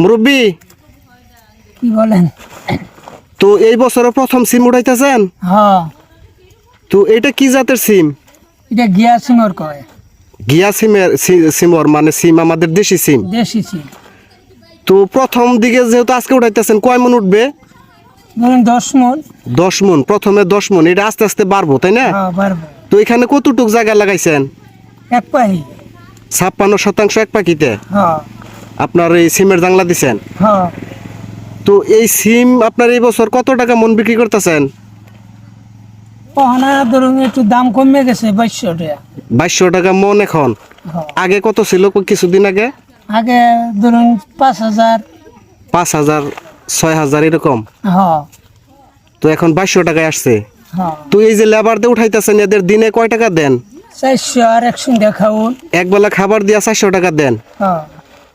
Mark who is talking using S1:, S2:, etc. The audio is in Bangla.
S1: মুরব্বী
S2: কি বলেন?
S1: তো এই বছরের প্রথম সিম উঠাইতেছেন?
S2: হ্যাঁ।
S1: তো এটা কি জাতের সিম?
S2: এটা গিয়া সিমর কয়।
S1: গিয়া সিমের সিমর মানে সিম আমাদের দেশি সিম।
S2: দেশি সিম।
S1: তো প্রথম দিকে যেহেতু আজকে উঠাইতেছেন কয় মন উঠবে?
S2: ধরুন দশ মন।
S1: দশ মন প্রথমে দশ মন এটা আস্তে আস্তে বাড়বো তাই না?
S2: হ্যাঁ
S1: তো এখানে কতটুক জায়গা লাগাইছেন?
S2: এক পাহি
S1: ছাপ্পান্ন শতাংশ এক পাখিতে?
S2: হ্যাঁ।
S1: আপনার এই সিমের জাংলা দিছেন?
S2: হ্যাঁ।
S1: তো এই সিম আপনার এই বছর কত টাকা মন বিক্রি করতেছেন?
S2: পহনা ধরুন একটু দাম কমে গেছে বাইশশো টাকা।
S1: বাইশশো টাকা মন এখন।
S2: হ্যাঁ।
S1: আগে কত ছিল কিছুদিন আগে?
S2: আগে ধরুন পাঁচ হাজার।
S1: পাঁচ হাজার ছয় হাজার এরকম?
S2: হ্যাঁ।
S1: তো এখন বাইশশো টাকায় আসছে।
S2: হ্যাঁ।
S1: তো এই যে লেবার দিয়ে উঠাইতেছেন এদের দিনে কয় টাকা দেন?
S2: চারশো আর একশো দেখাউন
S1: এক বেলা খাবার দিয়া চারশো টাকা দেন।
S2: হ্যাঁ।